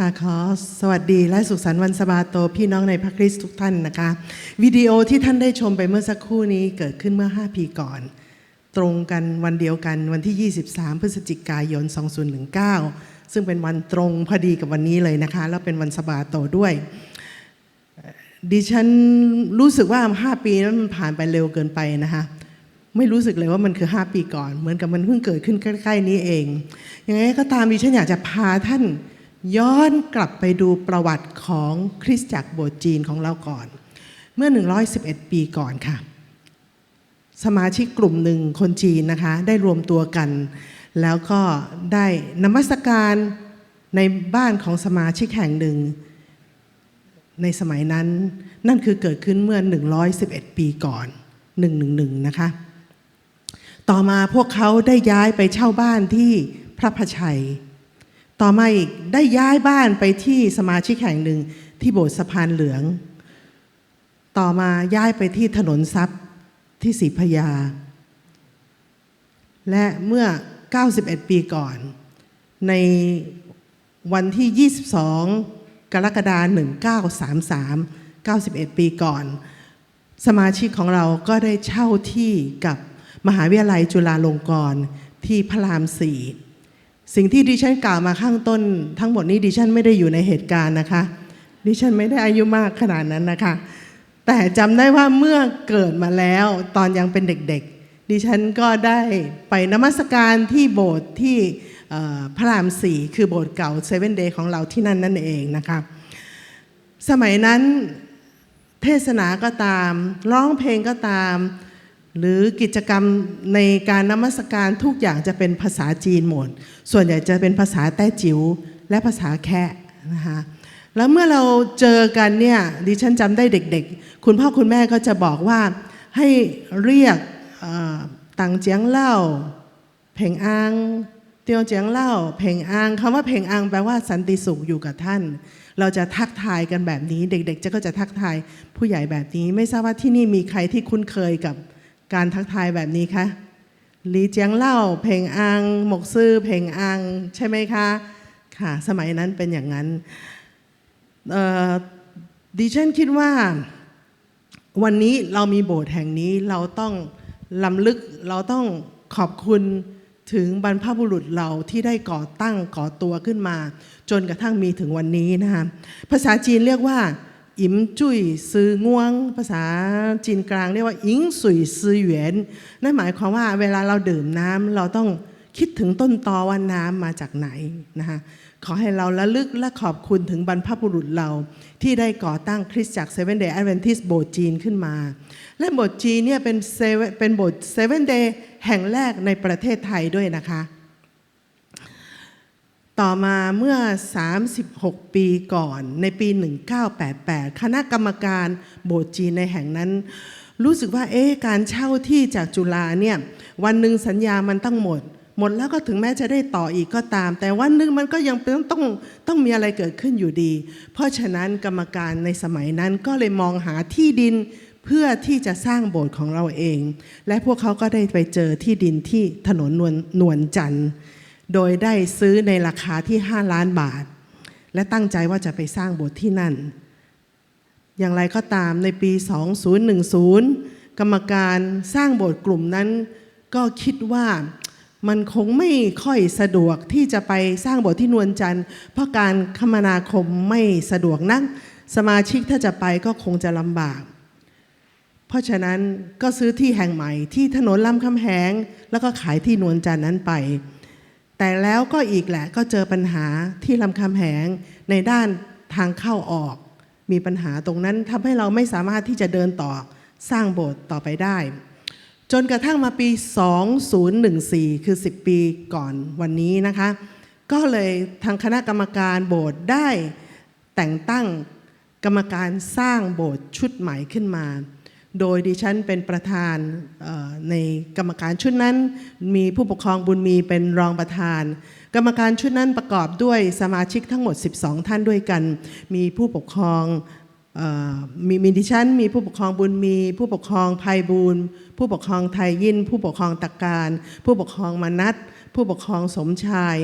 ค่ะขอสวัสดีและสุขสันต์วันสบาโตพี่น้องในพระคริสต์ทุกท่านนะคะ วิดีโอที่ท่านได้ชมไปเมื่อสักครู่นี้เกิดขึ้นเมื่อ 5 ปีก่อน ตรงกันวันเดียวกันวันที่ 23 พฤศจิกายน 2019 ซึ่งเป็นวันตรงพอดีกับวันนี้เลยนะคะ แล้วเป็นวันสบาโตด้วย ดิฉันรู้สึกว่า 5 ปีนั้นมันผ่านไปเร็วเกินไปนะคะไม่รู้สึกเลยว่ามันคือ 5 ปีก่อน เหมือนกับมันเพิ่งเกิดขึ้นใกล้ๆนี้เองยังไงก็ตามดิฉันอยากจะพาท่าน ย้อนกลับไปดูประวัติของคริสตจักรโบสถ์จีนของเราก่อน เมื่อ 111 ปีก่อนค่ะ สมาชิกกลุ่มหนึ่งคนจีนนะคะ ได้รวมตัวกัน แล้วก็ได้นมัสการในบ้านของสมาชิกแห่งหนึ่ง ในสมัยนั้นนั่นคือเกิดขึ้นเมื่อ 111 ปีก่อน 111 นะคะ ต่อมาพวกเขาได้ย้ายไปเช่าบ้านที่พระพชัย ต่อมาอีกได้ย้ายบ้านไปที่สมาชิกแห่งหนึ่งที่โบสถ์สะพานเหลือง ต่อมาย้ายไปที่ถนนทรัพย์ที่ศรีพยา และเมื่อ 91 ปีก่อน ในวันที่ 22 กรกฎาคม1933 91 ปีก่อน สมาชิกของเราก็ได้เช่าที่กับมหาวิทยาลัยจุฬาลงกรณ์ที่พระรามสี่ สิ่งที่ดิฉันกล่าวมาข้างต้น ทั้งหมดนี้ดิฉันไม่ได้อยู่ในเหตุการณ์นะคะ ดิฉันไม่ได้อายุมากขนาดนั้นนะคะ แต่จำได้ว่าเมื่อเกิดมาแล้วตอนยังเป็นเด็กๆ ดิฉันก็ได้ไปนมัสการที่โบสถ์ที่พระรามสี่คือโบสถ์เก่าเซเว่นเดย์ของเราที่นั่นนั่นเองนะคะสมัยนั้นเทศนาก็ตาม ร้องเพลงก็ตาม หรือกิจกรรมในการนมัสการทุกอย่างจะเป็นภาษาจีนหมด ส่วนใหญ่จะเป็นภาษาแต้จิ๋วและภาษาแคะนะคะแล้วเมื่อเราเจอกันเนี่ยดิฉันจำได้เด็กๆ คุณพ่อคุณแม่ก็จะบอกว่าให้เรียกเอ่อตังเจียงเล่า เพ่งอังเตียวเจียงเล่า เพ่งอังคำว่าเพ่งอังแปลว่าสันติสุขอยู่กับท่าน เราจะทักทายกันแบบนี้ เด็กๆจะก็จะทักทายผู้ใหญ่แบบนี้ ไม่ทราบว่าที่นี่มีใครที่คุ้นเคยกับ การทักทายแบบนี้คะหลีเจียงเล่า เพ่งอัง หมกซื่อเพ่งอัง ใช่ไหมคะ ค่ะ สมัยนั้นเป็นอย่างนั้นเดิฉันคิดว่าวันนี้เรามีโบสถ์แห่งนี้เราต้องลำลึกเราต้องขอบคุณถึงบรรพบุรุษเราที่ได้ก่อตั้งก่อตัวขึ้นมา จนกระทั่งมีถึงวันนี้นะคะภาษาจีนเรียกว่า อิมจุยซือง่วง ภาษาจีนกลางเรียกว่าอิงสุยซือเหวียนนั่นหมายความว่าเวลาเราดื่มน้ำเราต้องคิดถึงต้นตอว่าน้ำมาจากไหนนะคะขอให้เราระลึกและขอบคุณถึงบรรพบุรุษเรา ที่ได้ก่อตั้งคริสตจักรเซเว่นเดย์แอดเวนทิสโบสถ์จีนขึ้นมา และโบสถ์จีนเนี่ยเป็นเซเว่นเป็นโบสถ์เซเว่นเดย์แห่งแรกในประเทศไทยด้วยนะคะ ต่อมาเมื่อ 36 ปีก่อนในปี 1988 คณะกรรมการโบสถ์จีนในแห่งนั้น รู้สึกว่าเอ๊ะการเช่าที่จากจุฬาเนี่ยวันหนึ่งสัญญามันต้องหมด หมดแล้วก็ถึงแม้จะได้ต่ออีกก็ตาม แต่วันหนึ่งมันก็ยังเป็นต้องต้องมีอะไรเกิดขึ้นอยู่ดี เพราะฉะนั้นกรรมการในสมัยนั้นก็เลยมองหาที่ดินเพื่อที่จะสร้างโบสถ์ของเราเอง และพวกเขาก็ได้ไปเจอที่ดินที่ถนนนวลนวลจันทร์ โดยได้ซื้อในราคาที่ 5 ล้านบาท และตั้งใจว่าจะไปสร้างโบสถ์ที่นั่น อย่างไรก็ตามในปี 2010 กรรมการสร้างโบสถ์กลุ่มนั้น ก็คิดว่ามันคงไม่ค่อยสะดวกที่จะไปสร้างโบสถ์ที่นวลจันทร์เพราะการคมนาคมไม่สะดวกนักสมาชิกถ้าจะไปก็คงจะลำบาก เพราะฉะนั้นก็ซื้อที่แห่งใหม่ที่ถนนลำคำแหง แล้วก็ขายที่นวลจันทร์นั้นไป แต่แล้วก็อีกแหละก็เจอปัญหาที่ลำคำแหงในด้านทางเข้าออก มีปัญหาตรงนั้นทำให้เราไม่สามารถที่จะเดินต่อสร้างโบสถ์ต่อไปได้ จนกระทั่งมาปี 2014 คือ 10 ปีก่อนวันนี้นะคะ ก็เลยทางคณะกรรมการโบสถ์ได้แต่งตั้งกรรมการสร้างโบสถ์ชุดใหม่ขึ้นมา โดยดิฉันเป็นประธานในกรรมการชุดนั้น มีผู้ปกครองบุญมีเป็นรองประธาน กรรมการชุดนั้นประกอบด้วยสมาชิกทั้งหมด 12 ท่านด้วยกัน มีผู้ปกครองมีมีดิฉัน มีผู้ปกครองบุญมี ผู้ปกครองภัยบูลผู้ปกครองไทยยิน ผู้ปกครองตะการ ผู้ปกครองมนัตผู้ปกครองสมชาย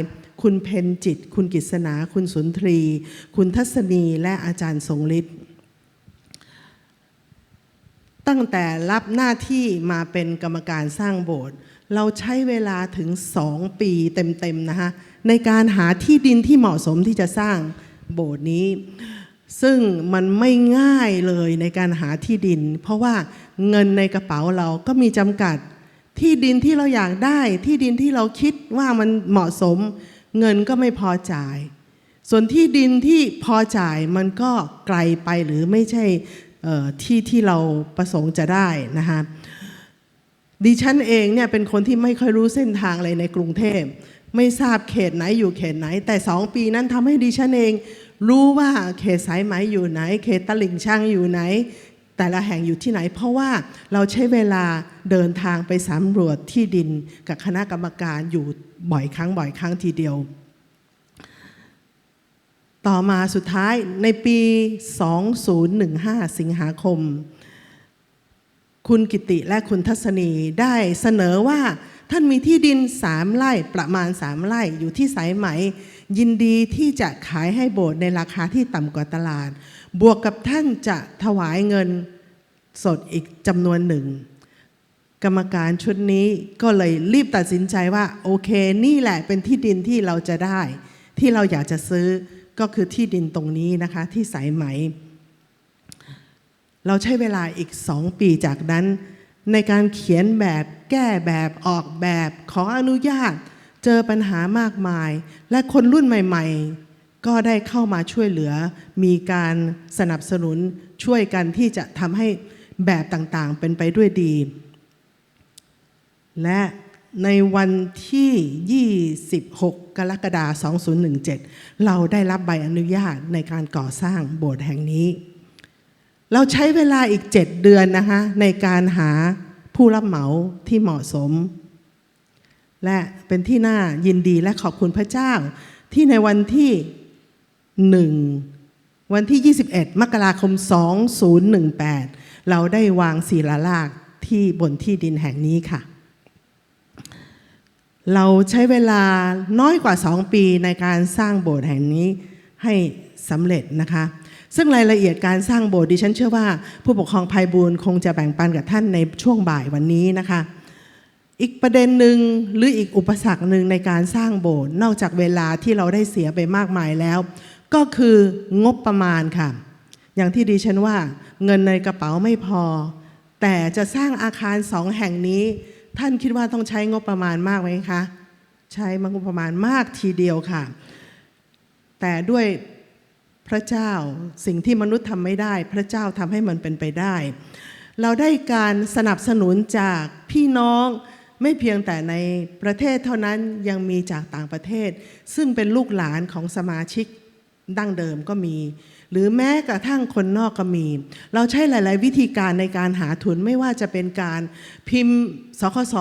คุณเพนจิต คุณกิษณาคุณสุนทรี คุณทัศนีและอาจารย์ทรงฤทธิ์ ตั้งแต่รับหน้าที่มาเป็นกรรมการสร้างโบสถ์เราใช้เวลาถึงสองปีเต็มๆนะคะในการหาที่ดินที่เหมาะสมที่จะสร้างโบสถ์นี้ ซึ่งมันไม่ง่ายเลยในการหาที่ดิน เพราะว่าเงินในกระเป๋าเราก็มีจำกัดที่ดินที่เราอยากได้ที่ดินที่เราคิดว่ามันเหมาะสม เงินก็ไม่พอจ่าย ส่วนที่ดินที่พอจ่ายมันก็ไกลไปหรือไม่ใช่ ที่ที่เราประสงค์จะได้นะคะดิฉันเองเนี่ยเป็นคนที่ไม่ค่อยรู้เส้นทางเลยในกรุงเทพไม่ทราบเขตไหนอยู่เขตไหน แต่สองปีนั้นทำให้ดิฉันเอง รู้ว่าเขตสายไหมอยู่ไหน เขตตลิ่งชังอยู่ไหน แต่ละแห่งอยู่ที่ไหน เพราะว่าเราใช้เวลาเดินทางไปสำรวจที่ดินกับคณะกรรมการอยู่บ่อยครั้งบ่อยครั้งทีเดียว ต่อมาสุดท้ายในปี 2015 สิงหาคม คุณกิติและคุณทัศนีได้เสนอว่าท่านมีที่ดินสามไร่ประมาณสามไร่อยู่ที่สายไหม ยินดีที่จะขายให้โบสถ์ในราคาที่ต่ำกว่าตลาด บวกกับท่านจะถวายเงินสดอีกจำนวนหนึ่ง กรรมการชุดนี้ก็เลยรีบตัดสินใจว่า โอเค นี่แหละเป็นที่ดินที่เราจะได้ ที่เราอยากจะซื้อ ก็คือที่ดินตรงนี้นะคะที่สายไหม เราใช้เวลาอีกสองปีจากนั้น ในการเขียนแบบแก้แบบออกแบบขออนุญาต เจอปัญหามากมาย และคนรุ่นใหม่ ๆ ก็ได้เข้ามาช่วยเหลือ มีการสนับสนุนช่วยกันที่จะทำให้แบบต่างๆ เป็นไปด้วยดี และ ในวันที่ 26 กรกฎาคม 2017 เราได้รับใบอนุญาตในการก่อสร้างโบสถ์แห่งนี้ เราใช้เวลาอีก 7 เดือนนะคะในการหาผู้รับเหมาที่เหมาะสม และเป็นที่น่ายินดีและขอบคุณพระเจ้า ที่ในวันที่ 1 วันที่ 21 มกราคม 2018 เราได้วางศิลาฤกที่บนที่ดินแห่งนี้ค่ะ เราใช้เวลาน้อยกว่า 2 ปีในการสร้างโบสถ์แห่งนี้ให้สำเร็จนะคะ ซึ่งรายละเอียดการสร้างโบสถ์ดิฉันเชื่อว่า ผู้ปกครองภัยบูรณ์คงจะแบ่งปันกับท่านในช่วงบ่ายวันนี้นะคะ อีกประเด็นหนึ่งหรืออีกอุปสรรคหนึ่งในการสร้างโบสถ์นอกจากเวลาที่เราได้เสียไปมากมายแล้ว ก็คืองบประมาณค่ะ อย่างที่ดิฉันว่าเงินในกระเป๋าไม่พอ แต่จะสร้างอาคารสองแห่งนี้ ท่านคิดว่าต้องใช้งบประมาณมากไหมคะ ใช้งบประมาณมากทีเดียวค่ะ แต่ด้วยพระเจ้าสิ่งที่มนุษย์ทำไม่ได้ พระเจ้าทำให้มันเป็นไปได้ เราได้การสนับสนุนจากพี่น้องไม่เพียงแต่ในประเทศเท่านั้นยังมีจากต่างประเทศ ซึ่งเป็นลูกหลานของสมาชิกดั้งเดิมก็มี หรือแม้กระทั่งคนนอกก็มี เราใช้หลาย ๆ วิธีการในการหาทุนไม่ว่าจะเป็นการพิมพ์สคส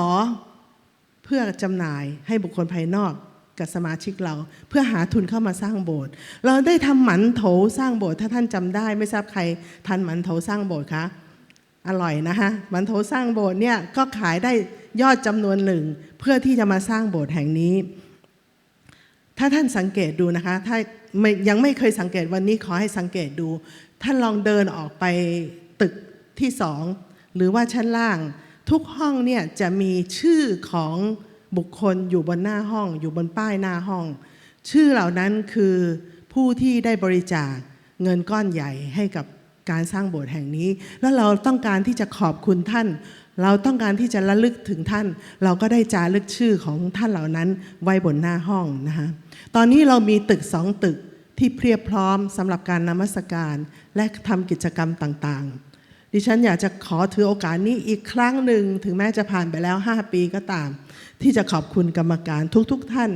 เพื่อจำหน่ายให้บุคคลภายนอกกับสมาชิกเรา เพื่อหาทุนเข้ามาสร้างโบสถ์เราได้ทำหมันโถสร้างโบสถ์ถ้าท่านจำได้ไม่ทราบใครทันหมันโถสร้างโบสถ์คะอร่อยนะคะหมันโถสร้างโบสถ์เนี่ยก็ขายได้ยอดจำนวนหนึ่ง เพื่อที่จะมาสร้างโบสถ์แห่งนี้ ถ้าท่านสังเกตดูนะคะ ถ้ายังไม่เคยสังเกตวันนี้ขอให้สังเกตดู ท่านลองเดินออกไปตึกที่สองหรือว่าชั้นล่าง ทุกห้องเนี่ยจะมีชื่อของบุคคลอยู่บนหน้าห้อง อยู่บนป้ายหน้าห้อง ชื่อเหล่านั้นคือผู้ที่ได้บริจาคเงินก้อนใหญ่ให้กับ การสร้างโบสถ์แห่งนี้ แล้วเราต้องการที่จะขอบคุณท่าน เราต้องการที่จะระลึกถึงท่าน เราก็ได้จารึกชื่อของท่านเหล่านั้นไว้บนหน้าห้องนะคะตอนนี้เรามีตึกสองตึกที่เพียบพร้อมสำหรับการนมัสการและทำกิจกรรมต่างๆ ดิฉันอยากจะขอถือโอกาสนี้อีกครั้งหนึ่งถึงแม้จะผ่านไปแล้ว 5 ปีก็ตาม ที่จะขอบคุณกรรมการทุกๆทท่าน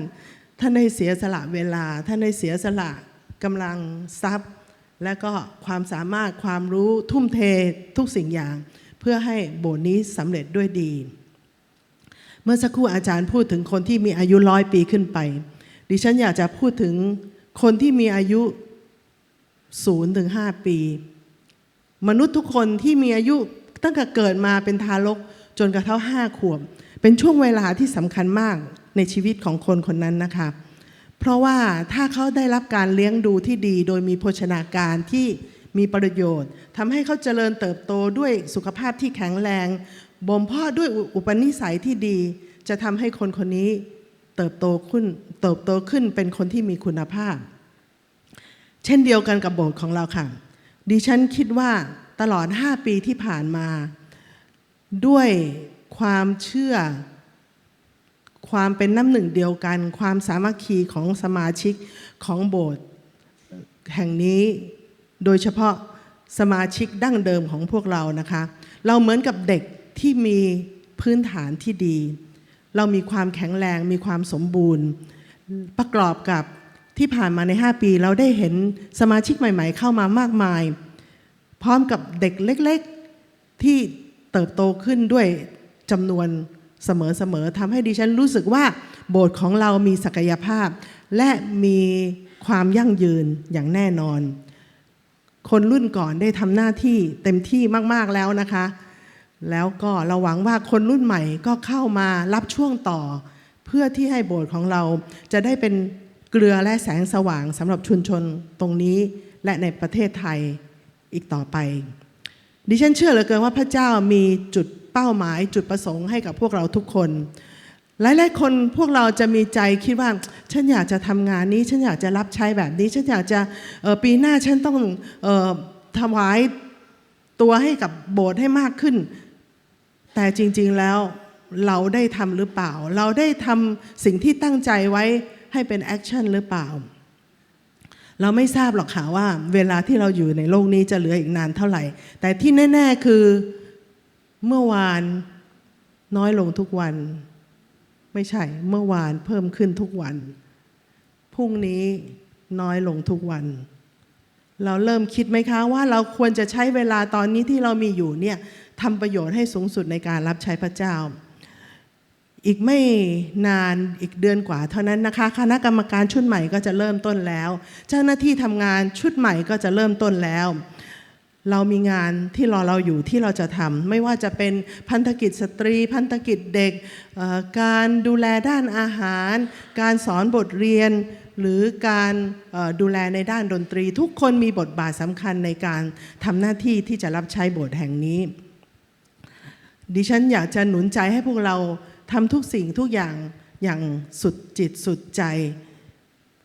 ท่านได้เสียสละเวลา ท่านได้เสียสละกำลังทรัพย์ และก็ความสามารถความรู้ทุ่มเททุกสิ่งอย่าง เพื่อให้โบสถ์นี้สำเร็จด้วยดี เมื่อสักครู่อาจารย์พูดถึงคนที่มีอายุร้อยปีขึ้นไป ดิฉันอยากจะพูดถึงคนที่มีอายุศูนย์ถึงห้าปี มนุษย์ทุกคนที่มีอายุตั้งแต่เกิดมาเป็นทารกจนกระทั่งห้าขวบ เป็นช่วงเวลาที่สำคัญมากในชีวิตของคนคนนั้นนะคะ เพราะว่าถ้าเขาได้รับการเลี้ยงดูที่ดี โดยมีโภชนาการที่มีประโยชน์ทำให้เขาเจริญเติบโตด้วยสุขภาพที่แข็งแรง บ่มเพาะด้วยอุปนิสัยที่ดี จะทำให้คนคนนี้เติบโตขึ้นเติบโตขึ้นเป็นคนที่มีคุณภาพ เช่นเดียวกันกับโบสถ์ของเราค่ะ ดิฉันคิดว่าตลอด 5 ปีที่ผ่านมา ด้วยความเชื่อ ความเป็นน้ำหนึ่งเดียวกัน ความสามัคคีของสมาชิกของโบสถ์แห่งนี้ โดยเฉพาะสมาชิกดั้งเดิมของพวกเรานะคะ เราเหมือนกับเด็กที่มีพื้นฐานที่ดี เรามีความแข็งแรงมีความสมบูรณ์ ประกอบกับที่ผ่านมาใน 5 ปี เราได้เห็นสมาชิกใหม่ ๆ เข้ามามากมาย พร้อมกับเด็กเล็ก ๆที่เติบโตขึ้นด้วยจำนวน เสมอๆทำให้ดิฉันรู้สึกว่า โบสถ์ของเรามีศักยภาพ และมีความยั่งยืนอย่างแน่นอน คนรุ่นก่อนได้ทำหน้าที่เต็มที่มากๆแล้วนะคะ แล้วก็เราหวังว่าคนรุ่นใหม่ก็เข้ามารับช่วงต่อ เพื่อที่ให้โบสถ์ของเราจะได้เป็นเกลือและแสงสว่างสำหรับชุมชนตรงนี้และในประเทศไทยอีกต่อไป ดิฉันเชื่อเหลือเกินว่าพระเจ้ามีจุด เป้าหมายจุดประสงค์ให้กับพวกเราทุกคน หลายๆคนพวกเราจะมีใจคิดว่า ฉันอยากจะทำงานนี้ ฉันอยากจะรับใช้แบบนี้ ฉันอยากจะปีหน้าฉันต้องออถวายตัวให้กับโบสถ์ให้มากขึ้น แต่จริงๆแล้วเราได้ทำหรือเปล่า เราได้ทำสิ่งที่ตั้งใจไว้ให้เป็นแอคชั่นหรือเปล่า เราไม่ทราบหรอกค่ะว่า เวลาที่เราอยู่ในโลกนี้จะเหลืออีกนานเท่าไหร่ แต่ที่แน่ ๆ คือ เมื่อวานน้อยลงทุกวัน ไม่ใช่ เมื่อวานเพิ่มขึ้นทุกวัน พรุ่งนี้น้อยลงทุกวัน เราเริ่มคิดไหมคะว่าเราควรจะใช้เวลาตอนนี้ที่เรามีอยู่เนี่ยทำประโยชน์ให้สูงสุดในการรับใช้พระเจ้า อีกไม่นานอีกเดือนกว่าเท่านั้นนะคะ คณะกรรมการชุดใหม่ก็จะเริ่มต้นแล้ว เจ้าหน้าที่ทำงานชุดใหม่ก็จะเริ่มต้นแล้ว เรามีงานที่รอเราอยู่ที่เราจะทำไม่ว่าจะเป็นพันธกิจสตรี พันธกิจเด็ก การดูแลด้านอาหาร การสอนบทเรียน หรือการดูแลในด้านดนตรี ทุกคนมีบทบาทสำคัญในการทำหน้าที่ที่จะรับใช้โบสถ์แห่งนี้ ดิฉันอยากจะหนุนใจให้พวกเราทำทุกสิ่งทุกอย่างอย่างสุดจิตสุดใจ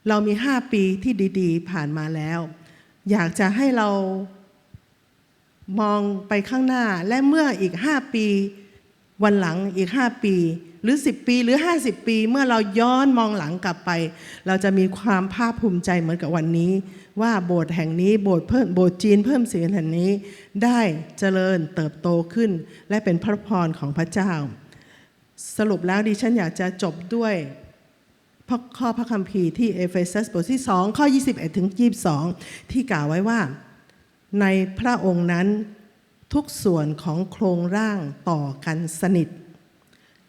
เรามี 5 ปีที่ดี ๆ ผ่านมาแล้ว อยากจะให้เรา มองไปข้างหน้าและเมื่ออีก 5 ปี วันหลังอีก 5 ปี หรือ 10 ปีหรือ 50 ปี เมื่อเราย้อนมองหลังกลับไป เราจะมีความภาคภูมิใจเหมือนกับวันนี้ ว่าโบสถ์แห่งนี้โบสถ์เพิ่มโบสถ์จีนเพิ่มสีแห่งนี้ ได้เจริญเติบโตขึ้น และเป็นพระพรของพระเจ้า สรุปแล้วดิฉันอยากจะจบด้วยพข้อพระคัมภีร์ที่เอเฟซัสบทที่ 2 ข้อ 21ถึง22 ที่กล่าวไว้ว่า ในพระองค์นั้นทุกส่วนของโครงร่างต่อกันสนิท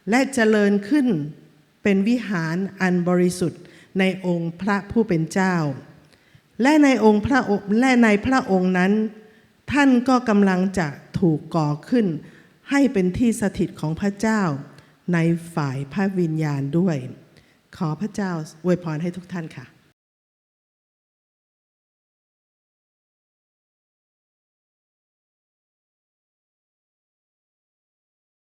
และเจริญขึ้นเป็นวิหารอันบริสุทธิ์ในองค์พระผู้เป็นเจ้า และในองค์พระองค์และในพระองค์นั้น ท่านก็กำลังจะถูกก่อขึ้น ให้เป็นที่สถิตของพระเจ้า ในฝ่ายพระวิญญาณด้วย ขอพระเจ้าอวยพรให้ทุกท่านค่ะ